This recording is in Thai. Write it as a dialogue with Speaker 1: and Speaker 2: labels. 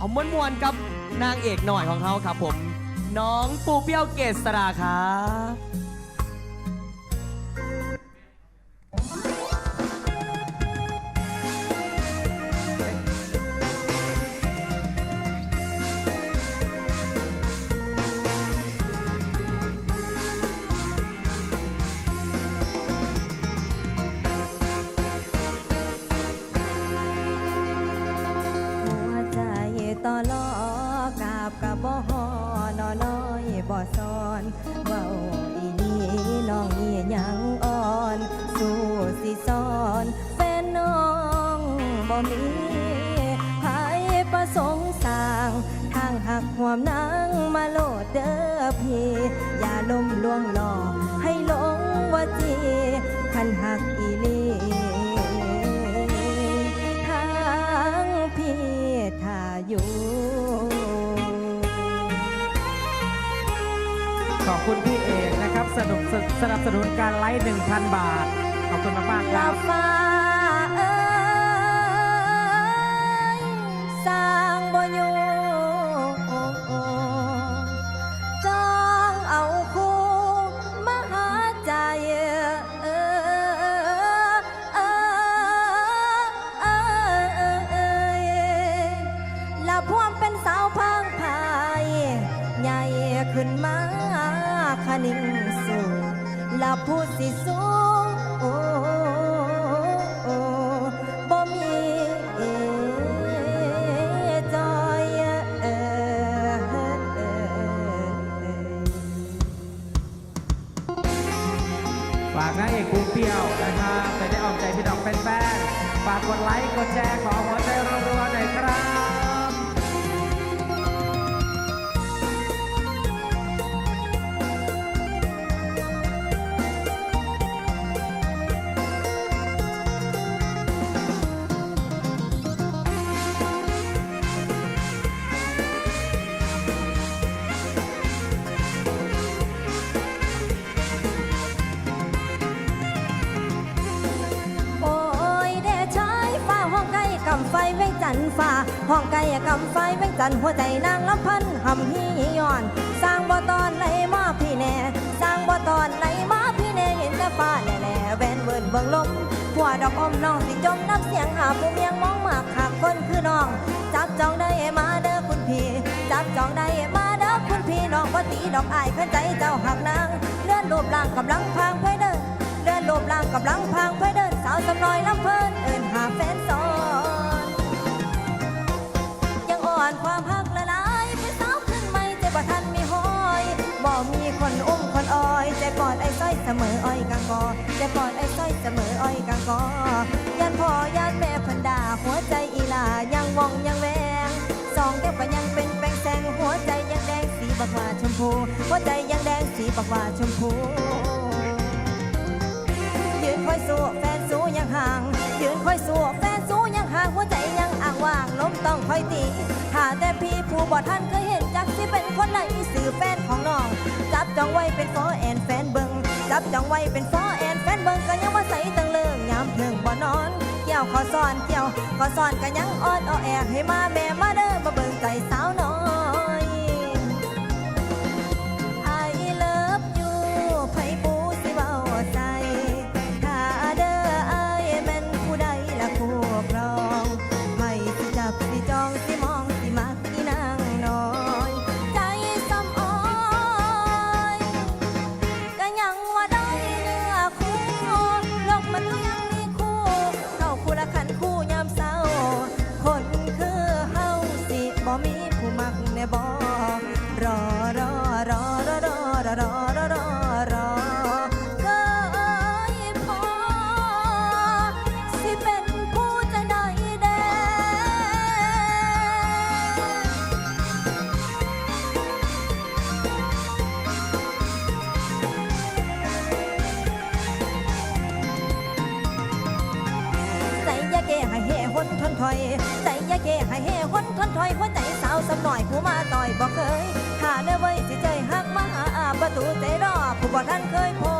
Speaker 1: เอามวนๆกับนางเอกหน่อยของเขาครับผม น้องปูเปี้ยวเกษราครับ
Speaker 2: ต่อลอกาบกับบ่ฮอนอน้อยบ่ซอนเว้าอีนี่น้องนี่ยังอ่อนสู้สิสอนแฟนน้องบ่มีภายประสงค์สร้างทางหักความนางมาโลดเด้อพี่อย่าลมลวงหลอกให้หลงว่าจีคันหัก อ
Speaker 3: บคุณพี่เอกนะครับสนุกสนับสนุนการไลฟ์1,000 บาท ขอบคุณมากๆค
Speaker 2: ลา
Speaker 3: รับ
Speaker 2: ลาพูดสิสูงบ่มีจอย
Speaker 3: ฝากนางเอกกุ้งเปี้ยวนะครับไปได้ออมใจพี่น้องแฟนๆฝากกดไลค์กดแชร์ขอหัวใจำ
Speaker 2: ไฟเว้งจันฟ้าห้องไก่กำไฟเว้งจันหัวใจนางลำพันหำฮีย้อน สร้างบ่ตอนไหลมาพี่แน่ สร้างบ่ตอนไหลมาพี่แน่เห็นแต่ฟ้าแหล่แหล่แวนเวิร์นเบิ่งลมหัวดอกอมน้องสิจมน้ำเสียงหาผู้เมียงมองมากหากคนคือน้อง จับจองได้มาเด้อคุณพี่ จับจองได้มาเด้อคุณพี่น้องบ่ตีดอกอายขึ้นใจเจ้าหักนางเลื่อนรูปร่างกำลังพางไปเด้อเดินรูปร่างกำลังพางเพื่อเดินสาวสำน้อยลำเพลินเอินหาแฟนสอง ปอดไอ้สร้อยเสมออ้อยกางกอใจปอดไอ้สร้อยเสมออ้อยกางกอยันพ่อยันแม่พันดาหัวใจอีลายังมองยังแวงสองแก้วก็ยังเป็นแป้งแสงหัวใจยังแดงสีบักหวาชมพู หัวใจยังแดงสีบักหวาชมพูยืนคอยสู้แฟนสู้ยังห่างยืนคอยสู้แฟนสู้ยังห่างหัวใจยังอ่างว่างลมต้องคอยตีถ้าแต่พี่ผู้บ่ทันเคยเห็นจักสิเป็นคนไหนสื่อแฟนของน้อง จับจองไว้เป็นฟอแอนแฟน บจับจองไว้เป็นฟอแอนแฟนเบิงก็ยังว่าใสตังเลิงยามเพิงบ่นอน เกี่ยวขอซ้อนเกี่ยวขอซ้อนก็ยังอ่อนออแอให้มา บ่มีผู้มักแน่บ่รอรอรอรอรอรอรอรอรอรอเคยพอสิเป็นผู้จะได้แดใจยาเกให้เฮหนทนถอยใจ ยาเกให้เฮคนทนถอยหัวใจสาวสำหน่อยผู้มาต่อยบอกเคยหาเนื้อไว้สิใจหักมาหาประตูใจรอผู้บอกท่านเคยพอผู้บอกเคย